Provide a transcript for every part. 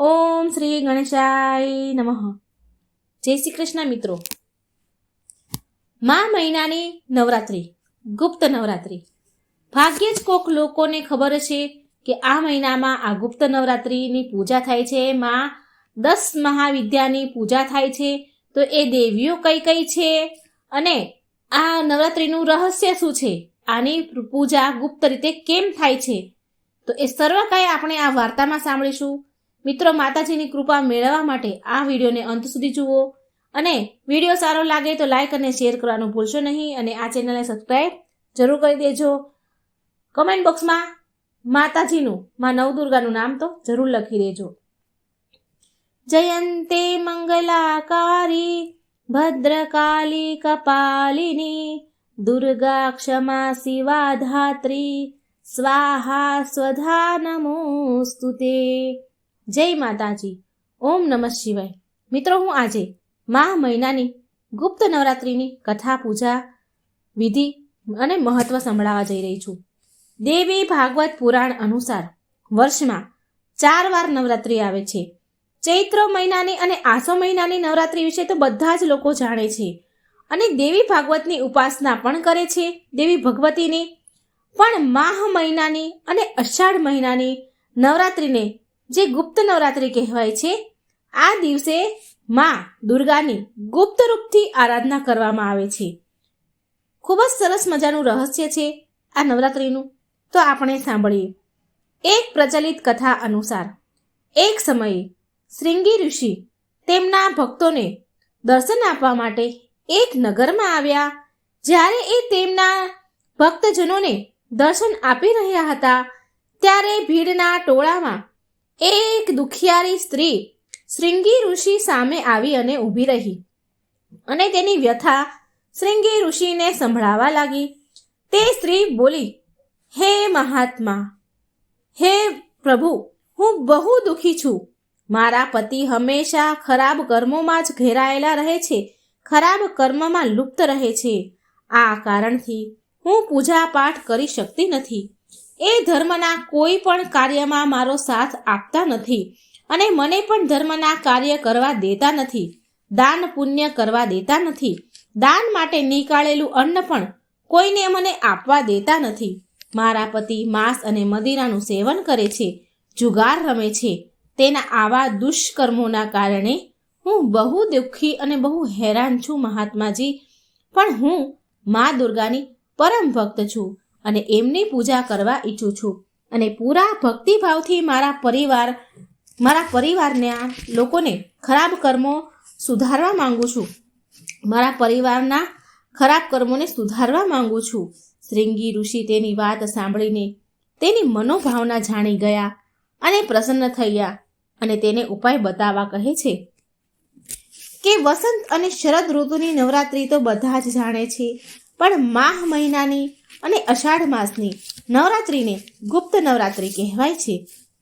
ઓમ શ્રી ગણેશાય નમઃ. જય શ્રી કૃષ્ણ મિત્રો. મા મહિનાની નવરાત્રિ, ગુપ્ત નવરાત્રિ. ભાગ્યે જ કોક લોકોને ખબર છે કે આ મહિનામાં આ ગુપ્ત નવરાત્રિની પૂજા થાય છે. માં દસ મહાવિદ્યાની પૂજા થાય છે. તો એ દેવીઓ કઈ કઈ છે અને આ નવરાત્રિનું રહસ્ય શું છે? આની પૂજા ગુપ્ત રીતે કેમ થાય છે? તો એ સર્વ કાંઈ આપણે આ વાર્તામાં સાંભળીશું. મિત્રો માતાજીની કૃપા મેળવવા માટે આ વિડીયોને અંત સુધી જુઓ અને વીડિયો સારો લાગે તો લાઇક અને શેર કરવાનું ભૂલશો નહીં અને આ ચેનલને સબસ્ક્રાઈબ જરૂર કરી દેજો. કમેન્ટ બોક્સમાં માતાજીનું, માં નવદુર્ગાનું નામ તો જરૂર લખી દેજો. જયંતે મંગલાકારી, ભદ્રકાલી કપાલિની, દુર્ગા ક્ષમા શિવા ધાત્રી સ્વાહા સ્વધા નમોસ્તુ તે જય માતાજી. ઓમ નમઃ શિવાય. મિત્રો, હું આજે મા મહિનાની ગુપ્ત નવરાત્રિની કથા, પૂજા, વિધિ અને મહત્વ સંભળાવવા જઈ રહી છું. દેવી ભાગવત પુરાણ અનુસાર વર્ષમાં ચાર વાર નવરાત્રિ આવે છે. ચૈત્ર મહિનાની અને આસો મહિનાની નવરાત્રિ વિશે તો બધા જ લોકો જાણે છે. અને દેવી ભાગવતની ઉપાસના પણ કરે છે, દેવી ભગવતીની. પણ માહ મહિનાની અને અષાઢ મહિનાની નવરાત્રિને જે ગુપ્ત નવરાત્રિ કહેવાય છે, આ દિવસે માં દુર્ગાની ગુપ્ત રૂપથી આરાધના કરવામાં આવે છે. ખૂબ જ સરસ મજાનું રહસ્ય છે આ નવરાત્રિનું. તો આપણે સાંભળીએ. એક પ્રચલિત કથા અનુસાર, એક સમયે શ્રીંગી ઋષિ તેમના ભક્તોને દર્શન આપવા માટે એક નગરમાં આવ્યા, જ્યારે એ તેમના ભક્તજનોને દર્શન આપી રહ્યા હતા, ત્યારે ભીડના ટોળામાં એક દુખિયારી સ્ત્રી શ્રીંગી ઋષિ સામે આવી અને ઊભી રહી. અને તેની વ્યથા શ્રીંગી ઋષિને સંભળાવા લાગી. તે સ્ત્રી બોલી, હે મહાત્મા, હે પ્રભુ, હું બહુ દુઃખી છું. મારા પતિ હંમેશા ખરાબ કર્મોમાં જ ઘેરાયેલા રહે છે, ખરાબ કર્મમાં લુપ્ત રહે છે. આ કારણથી હું પૂજા પાઠ કરી શકતી નથી. એ ધર્મના કોઈ પણ કાર્યમાં મારો સાથ આપતા નથી અને મને પણ ધર્મના કાર્ય કરવા દેતા નથી, દાન પુણ્ય કરવા દેતા નથી, દાન માટે નીકાળેલું અન્ન પણ કોઈને મને આપવા દેતા નથી. મારા પતિ માંસ અને મદિરાનું સેવન કરે છે, જુગાર રમે છે, તેના આવા દુષ્કર્મોના કારણે હું બહુ દુઃખી અને બહુ હેરાન છું મહાત્માજી, પણ હું મા દુર્ગાની પરમ ભક્ત છું. અને એમની પૂજા કરવા ઈચ્છું છું. અને પૂરા ભક્તિભાવથી મારા પરિવાર, મારા પરિવારના લોકોને ખરાબ કર્મો સુધારવા માંગુ છું. મારા પરિવારના ખરાબ કર્મોને સુધારવા માંગુ છું. શ્રીંગી ઋષિ તેની વાત સાંભળીને તેની મનોભાવના જાણી ગયા અને પ્રસન્ન થયા અને તેને ઉપાય બતાવવા કહે છે કે વસંત અને શરદ ઋતુની નવરાત્રિ તો બધા જ જાણે છે, પણ માહ મહિનાની અને અષાઢ માસની નવરાત્રિને ગુપ્ત નવરાત્રિ કહેવાય છે.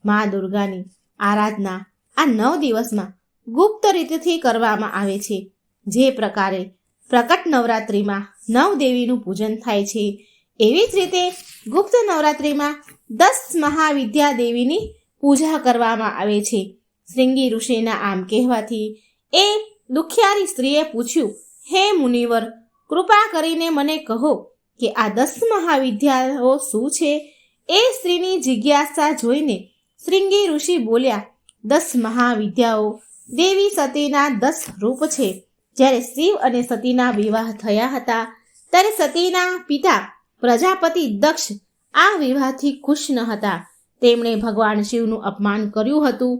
મા દુર્ગાની આરાધના આ નવ દિવસમાં ગુપ્ત રીતથી કરવામાં આવે છે. જે પ્રકારે પ્રકટ નવરાત્રિમાં નવ દેવીનું પૂજન થાય છે, એવી જ રીતે ગુપ્ત નવરાત્રિમાં દસ મહાવિદ્યા દેવીની પૂજા કરવામાં આવે છે. શ્રીંગી ઋષિના આમ કહેવાથી એ દુખિયારી સ્ત્રીએ પૂછ્યું, હે મુનિવર, કૃપા કરીને મને કહો કે આ દસ મહાવિદ્યાઓ શું છે? એ સ્ત્રીની જિજ્ઞાસા જોઈને શ્રીંગી ઋષિ બોલ્યા, દસ મહાવિદ્યાઓ, દેવી સતીના દસ રૂપ છે. જ્યારે શિવ અને સતીના વિવાહ થયા હતા, ત્યારે સતીના પિતા પ્રજાપતિ દક્ષ આ વિવાહથી ખુશ ન હતા. તેમણે ભગવાન શિવનું અપમાન કર્યું હતું.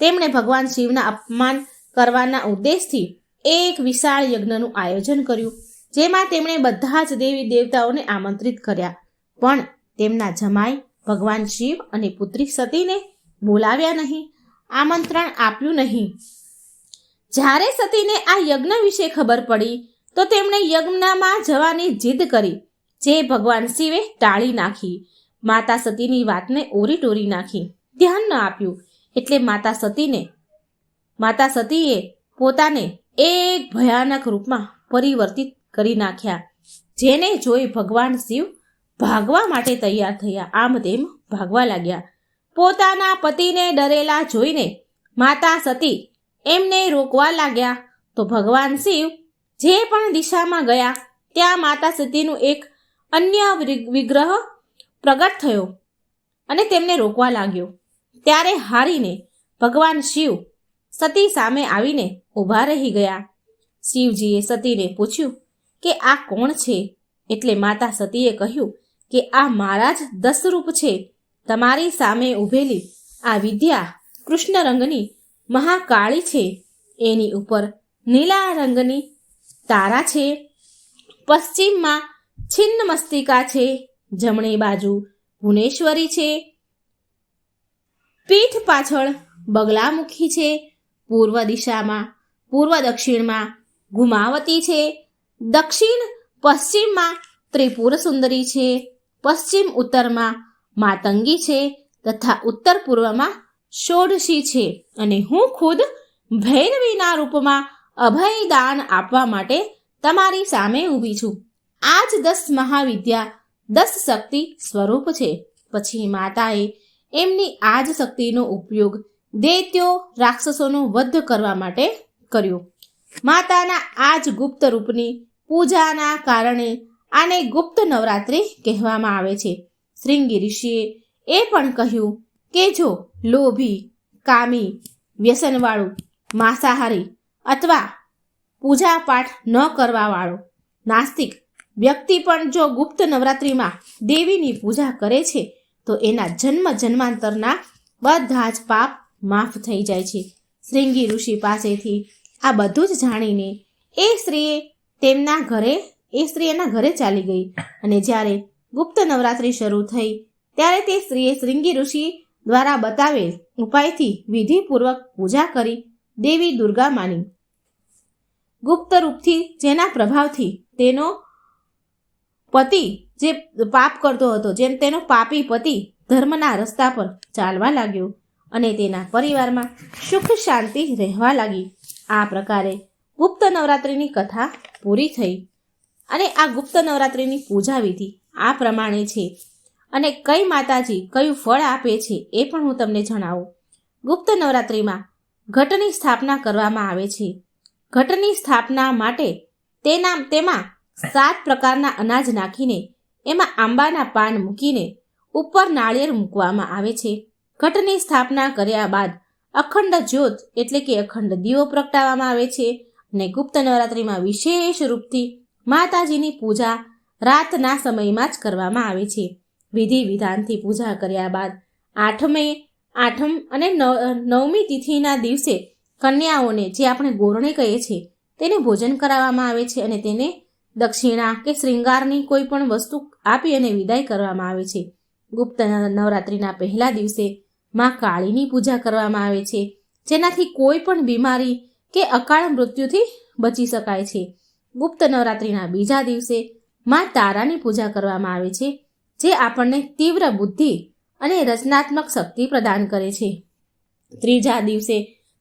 તેમણે ભગવાન શિવના અપમાન કરવાના ઉદ્દેશથી એક વિશાળ યજ્ઞનું આયોજન કર્યું. જેમાં તેમણે બધા જ દેવી દેવતાઓને આમંત્રિત કર્યા. પણ તેમના જમાઈ ભગવાન શિવ અને પુત્રી સતીને બોલાવ્યા નહીં, આમંત્રણ આપ્યું નહીં. જ્યારે સતીને આ યજ્ઞ વિશે ખબર પડી, તો તેમણે યજ્ઞમાં જવાની જીદ કરી, જે ભગવાન શિવે ટાળી નાખી. માતા સતીની વાતને ઓરી ટોરી નાખી. ધ્યાન ન આપ્યું, એટલે માતા સતીને, માતા સતીએ પોતાને એક ભયાનક રૂપમાં પરિવર્તિત કરી નાખ્યા. જેને જોઈ ભગવાન શિવ ભાગવા માટે તૈયાર થયા. આમ તેમ ભાગવા લાગ્યા. પોતાના પતિને ડરેલા જોઈને માતા સતી એમને રોકવા લાગ્યા. તો ભગવાન શિવ જે પણ દિશામાં ગયા, ત્યાં માતા સતીનું એક અન્ય વિગ્રહ પ્રગટ થયો અને તેમને રોકવા લાગ્યો. ત્યારે હારીને ભગવાન શિવ સતી સામે આવીને ઊભા રહી ગયા. શિવજીએ સતીને પૂછ્યું કે આ કોણ છે? એટલે માતા સતીએ કહ્યું કે આ મારા જ દસરૂપ છે. તમારી સામે ઊભેલી આ વિદ્યા કૃષ્ણ રંગની મહાકાળી છે. એની ઉપર નીલા રંગની તારા છે. પશ્ચિમમાં છિન્ન મસ્તિકા છે. જમણી બાજુ ભુવનેશ્વરી છે. પીઠ પાછળ બગલામુખી છે. પૂર્વ દિશામાં, પૂર્વ દક્ષિણમાં ગુમાવતી છે. દક્ષિણ, પશ્ચિમમાં ત્રિપુર સુંદરી છે, પશ્ચિમ ઉત્તરમાં માતંગી છે તથા ઉત્તર પૂર્વમાં ષોડશી છે. અને હું ખુદ ભૈરવીના રૂપમાં અભય દાન આપવા માટે તમારી સામે ઊભી છું. આ જ દસ મહાવિદ્યા દસ શક્તિ સ્વરૂપ છે. પછી માતાએ એમની આ જ શક્તિનો ઉપયોગ દૈત્યો રાક્ષસોનો વધ કરવા માટે કર્યો. માતાના આ જ ગુપ્ત રૂપની પૂજાના કારણે આને ગુપ્ત નવરાત્રિ કહેવામાં આવે છે. શ્રીંગી ઋષિએ એ પણ કહ્યું કે જો લોભી, કામી, વ્યસનવાળું, માંસાહારી અથવા પૂજા પાઠ ન કરવાવાળો નાસ્તિક વ્યક્તિ પણ જો ગુપ્ત નવરાત્રિમાં દેવીની પૂજા કરે છે, તો એના જન્મ જન્માંતરના બધા જ પાપ માફ થઈ જાય છે. શ્રીંગી ઋષિ પાસેથી આ બધું જ જાણીને એ સ્ત્રીએ તેમના ઘરે, એ સ્ત્રી એના ઘરે ચાલી ગઈ. અને જ્યારે ગુપ્ત નવરાત્રિ શરૂ થઈ, ત્યારે તે સ્ત્રીએ શ્રીંગી ઋષિ દ્વારા બતાવેલ ઉપાયથી વિધિપૂર્વક પૂજા કરી દેવી દુર્ગા માની. ગુપ્ત રૂપથી જેના પ્રભાવથી તેનો પતિ જે પાપ કરતો હતો, જેમ તેનો પાપી પતિ ધર્મના રસ્તા પર ચાલવા લાગ્યો અને તેના પરિવારમાં સુખ શાંતિ રહેવા લાગી. આ પ્રકારે ગુપ્ત નવરાત્રિની કથા પૂરી થઈ અને આ ગુપ્ત નવરાત્રિની પૂજા વિધિ આ પ્રમાણે છે. અને કઈ માતાજી કયું ફળ આપે છે એ પણ હું તમને જણાવું. ગુપ્ત નવરાત્રિમાં ઘટની સ્થાપના કરવામાં આવે છે. ઘટની સ્થાપના માટે તેના તેમાં સાત પ્રકારના અનાજ નાખીને એમાં આંબાના પાન મૂકીને ઉપર નાળિયેર મૂકવામાં આવે છે. ઘટની સ્થાપના કર્યા બાદ અખંડ જ્યોત એટલે કે અખંડ દીવો પ્રગટાવવામાં આવે છે. અને ગુપ્ત નવરાત્રિમાં વિશેષ રૂપથી માતાજીની પૂજા રાતના સમયમાં જ કરવામાં આવે છે. વિધિ વિધાનથી પૂજા કર્યા બાદ આઠમે, આઠમ અને નવ- નવમી તિથિના દિવસે કન્યાઓને જે આપણે ગોરણે કહીએ છીએ, તેને ભોજન કરાવવામાં આવે છે અને તેને દક્ષિણા કે શ્રૃંગારની કોઈ પણ વસ્તુ આપી અને વિદાય કરવામાં આવે છે. ગુપ્ત ન- નવરાત્રિના પહેલા દિવસે માં કાળીની પૂજા કરવામાં આવે છે. જેનાથી કોઈ પણ બીમારી કે અકાળ મૃત્યુથી બચી શકાય છે. ગુપ્ત નવરાત્રિના બીજા દિવસે માં તારાની પૂજા કરવામાં આવે છે, જે આપણને તીવ્ર બુદ્ધિ અને રચનાત્મક શક્તિ પ્રદાન કરે છે. ત્રીજા દિવસે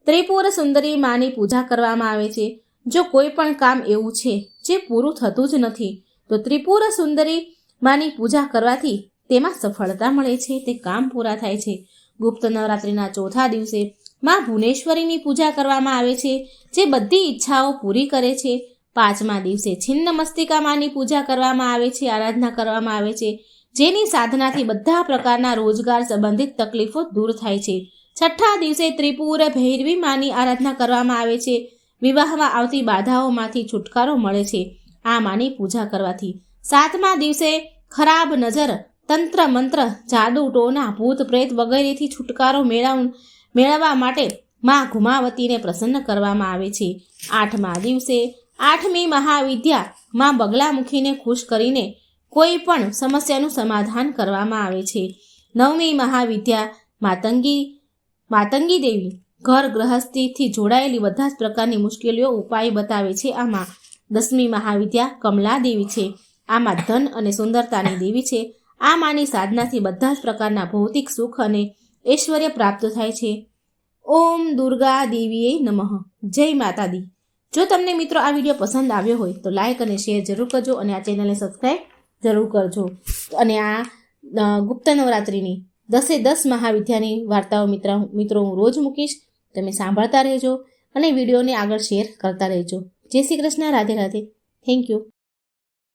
ત્રિપુર સુંદરી માની પૂજા કરવામાં આવે છે. જો કોઈ પણ કામ એવું છે જે પૂરું થતું જ નથી, તો ત્રિપુર સુંદરી માની પૂજા કરવાથી તેમાં સફળતા મળે છે, તે કામ પૂરા થાય છે. ગુપ્ત નવરાત્રિના ચોથા દિવસે માં ભુવનેશ્વરીની પૂજા કરવામાં આવે છે, જે બધી ઈચ્છાઓ પૂરી કરે છે. પાંચમા દિવસે છિન્ન મસ્તિકા માની પૂજા કરવામાં આવે છે, આરાધના કરવામાં આવે છે, જેની સાધનાથી બધા પ્રકારના રોજગાર સંબંધિત તકલીફો દૂર થાય છે. છઠ્ઠા દિવસે ત્રિપુર ભૈરવી માની આરાધના કરવામાં આવે છે. વિવાહમાં આવતી બાધાઓમાંથી છુટકારો મળે છે. આ માની પૂજા કરવાથી. સાતમા દિવસે ખરાબ નજર, તંત્ર મંત્ર, જાદુ ટોના ભૂત પ્રેત વગેરેથી છુટકારો મેળવ મેળવવા માટે માં ઘુમાવતીને પ્રસન્ન કરવામાં આવે છે. આઠમા દિવસે આઠમી મહાવિદ્યા માં બગલામુખીને ખુશ કરીને કોઈ પણ સમસ્યાનું સમાધાન કરવામાં આવે છે. નવમી મહાવિદ્યા માતંગી માતંગી દેવી ઘર ગ્રહસ્થિથી જોડાયેલી બધા જ પ્રકારની મુશ્કેલીઓ ઉપાય બતાવે છે. આમાં દસમી મહાવિદ્યા કમલા દેવી છે. આમાં ધન અને સુંદરતાની દેવી છે. આ માની સાધનાથી બધા જ પ્રકારના ભૌતિક સુખ અને ઐશ્વર્ય પ્રાપ્ત થાય છે. ઓમ દુર્ગા દેવીએ નમઃ. જય માતા દી જો તમને મિત્રો આ વીડિયો પસંદ આવ્યો હોય તો લાઇક અને શેર જરૂર કરજો અને આ ચેનલને સબસ્ક્રાઈબ જરૂર કરજો. અને આ ગુપ્ત નવરાત્રિની દસે દસ મહાવિદ્યાની વાર્તાઓ મિત્ર, મિત્રો હું રોજ મૂકીશ. તમે સાંભળતા રહેજો અને વિડીયોને આગળ શેર કરતા રહેજો. જય શ્રી કૃષ્ણ, રાધે રાધે. Thank you